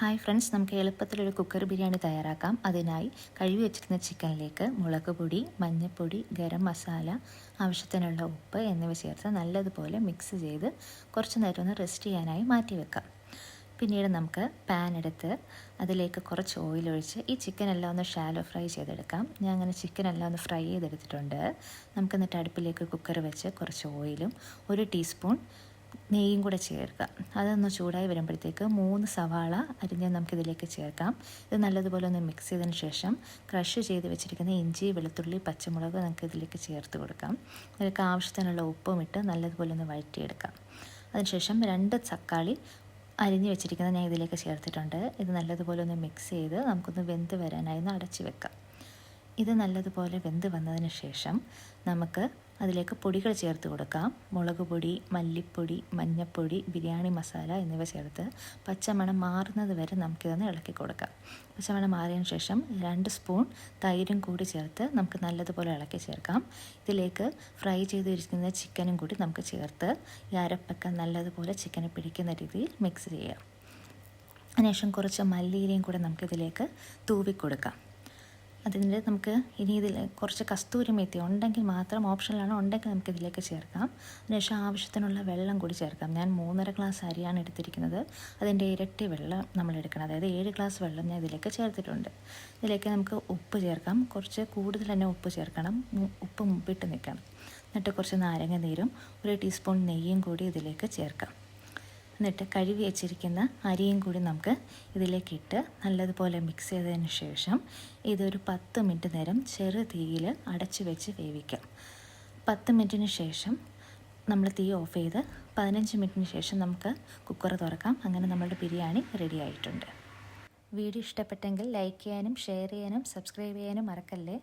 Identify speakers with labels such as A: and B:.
A: Hi friends നമുക്ക് എളുപ്പത്തിലൊരു cooker biryani തയ്യാറാക്കാം. അതിനായി കഴുകി വെച്ചിരുന്ന ചിക്കനിലേക്ക് മുളക് പൊടി മഞ്ഞൾപ്പൊടി ഗരം മസാല ആവശ്യത്തിനുള്ള ഉപ്പ് എന്നിവ ചേർത്ത് നല്ലതുപോലെ മിക്സ് ചെയ്ത് കുറച്ച് നേരം ഒന്ന് റെസ്റ്റ് ചെയ്യാനായി മാറ്റി വെക്കാം. പിന്നീട് നമുക്ക് പാൻ എടുത്ത് അതിലേക്ക് കുറച്ച് ഓയിൽ ഒഴിച്ച് ഈ ചിക്കൻ എല്ലാം ഒന്ന് ഷാലോ ഫ്രൈ ചെയ്തെടുക്കാം. ഞാൻ അങ്ങനെ ചിക്കൻ എല്ലാം ഒന്ന് ഫ്രൈ ചെയ്തെടുത്തിട്ടുണ്ട്. നമുക്ക് എന്നിട്ട് അടുപ്പിലേക്ക് കുക്കർ വെച്ച് കുറച്ച് ഓയിലും ഒരു ടീസ്പൂൺ നെയ്യും കൂടെ ചേർക്കുക. അതൊന്ന് ചൂടായി വരുമ്പോഴത്തേക്ക് മൂന്ന് സവാള അരിഞ്ഞ് നമുക്കിതിലേക്ക് ചേർക്കാം. ഇത് നല്ലതുപോലെ ഒന്ന് മിക്സ് ചെയ്തതിന് ശേഷം ക്രഷ് ചെയ്ത് വെച്ചിരിക്കുന്ന ഇഞ്ചി വെളുത്തുള്ളി പച്ചമുളക് നമുക്ക് ഇതിലേക്ക് ചേർത്ത് കൊടുക്കാം. അതിലേക്ക് ആവശ്യത്തിനുള്ള ഉപ്പും ഇട്ട് നല്ലതുപോലെ ഒന്ന് വഴറ്റിയെടുക്കാം. അതിനുശേഷം രണ്ട് തക്കാളി അരിഞ്ഞ് വെച്ചിരിക്കുന്നത് ഞാൻ ഇതിലേക്ക് ചേർത്തിട്ടുണ്ട്. ഇത് നല്ലതുപോലെ ഒന്ന് മിക്സ് ചെയ്ത് നമുക്കൊന്ന് വെന്ത് വരാനായി ഒന്ന് അടച്ച് വെക്കാം. ഇത് നല്ലതുപോലെ വെന്ത് വന്നതിന് ശേഷം നമുക്ക് അതിലേക്ക് പൊടികൾ ചേർത്ത് കൊടുക്കാം. മുളക് പൊടി മല്ലിപ്പൊടി മഞ്ഞൾപ്പൊടി ബിരിയാണി മസാല എന്നിവ ചേർത്ത് പച്ചമണം മാറുന്നത് വരെ നമുക്കിതൊന്ന് ഇളക്കി കൊടുക്കാം. പച്ചമണം മാറിയതിന് ശേഷം രണ്ട് സ്പൂൺ തൈരും കൂടി ചേർത്ത് നമുക്ക് നല്ലതുപോലെ ഇളക്കി ചേർക്കാം. ഇതിലേക്ക് ഫ്രൈ ചെയ്തിരിക്കുന്ന ചിക്കനും കൂടി നമുക്ക് ചേർത്ത് ഈ അരപ്പൊക്കെ നല്ലതുപോലെ ചിക്കനെ പിടിക്കുന്ന രീതിയിൽ മിക്സ് ചെയ്യാം. അതിനുശേഷം കുറച്ച് മല്ലിയിലയും കൂടെ നമുക്കിതിലേക്ക് തൂവി കൊടുക്കാം അതിന്റെ നമുക്ക് ഇനി ഇതിൽ കുറച്ച് കസ്തൂരി മെത്തി ഉണ്ടെങ്കിൽ മാത്രം ഓപ്ഷനിലാണ് ഉണ്ടെങ്കിൽ നമുക്ക് ഇതിലേക്ക് ചേർക്കാം. അതിനുശേഷം ആവശ്യത്തിനുള്ള വെള്ളം കൂടി ചേർക്കാം. ഞാൻ മൂന്നര ഗ്ലാസ് അരിയാണ് എടുത്തിരിക്കുന്നത്. അതിന്റെ ഇരട്ടി വെള്ളം നമ്മൾ എടുക്കണം. അതായത് ഏഴ് ഗ്ലാസ് വെള്ളം ഞാൻ ഇതിലേക്ക് ചേർത്തിട്ടുണ്ട്. ഇതിലേക്ക് നമുക്ക് ഉപ്പ് ചേർക്കാം. കുറച്ച് കൂടുതൽ തന്നെ ഉപ്പ് ചേർക്കണം. ഉപ്പ് മുമ്പിട്ട് നിൽക്കണം. എന്നിട്ട് കുറച്ച് നാരങ്ങ നീരും ഒരു ടീസ്പൂൺ നെയ്യും കൂടി ഇതിലേക്ക് ചേർക്കാം. എന്നിട്ട് കഴുകി വെച്ചിരിക്കുന്ന അരിയും കൂടി നമുക്ക് ഇതിലേക്ക് ഇട്ട് നല്ലതുപോലെ മിക്സ് ചെയ്തതിന് ശേഷം ഇതൊരു പത്ത് മിനിറ്റ് നേരം ചെറു തീയിൽ അടച്ചു വെച്ച് വേവിക്കാം. പത്ത് മിനിറ്റിന് ശേഷം നമ്മൾ തീ ഓഫ് ചെയ്ത് പതിനഞ്ച് മിനിറ്റിന് ശേഷം നമുക്ക് കുക്കർ തുറക്കാം. അങ്ങനെ നമ്മളുടെ ബിരിയാണി റെഡി ആയിട്ടുണ്ട്. വീഡിയോ ഇഷ്ടപ്പെട്ടെങ്കിൽ ലൈക്ക് ചെയ്യാനും ഷെയർ ചെയ്യാനും സബ്സ്ക്രൈബ് ചെയ്യാനും മറക്കല്ലേ?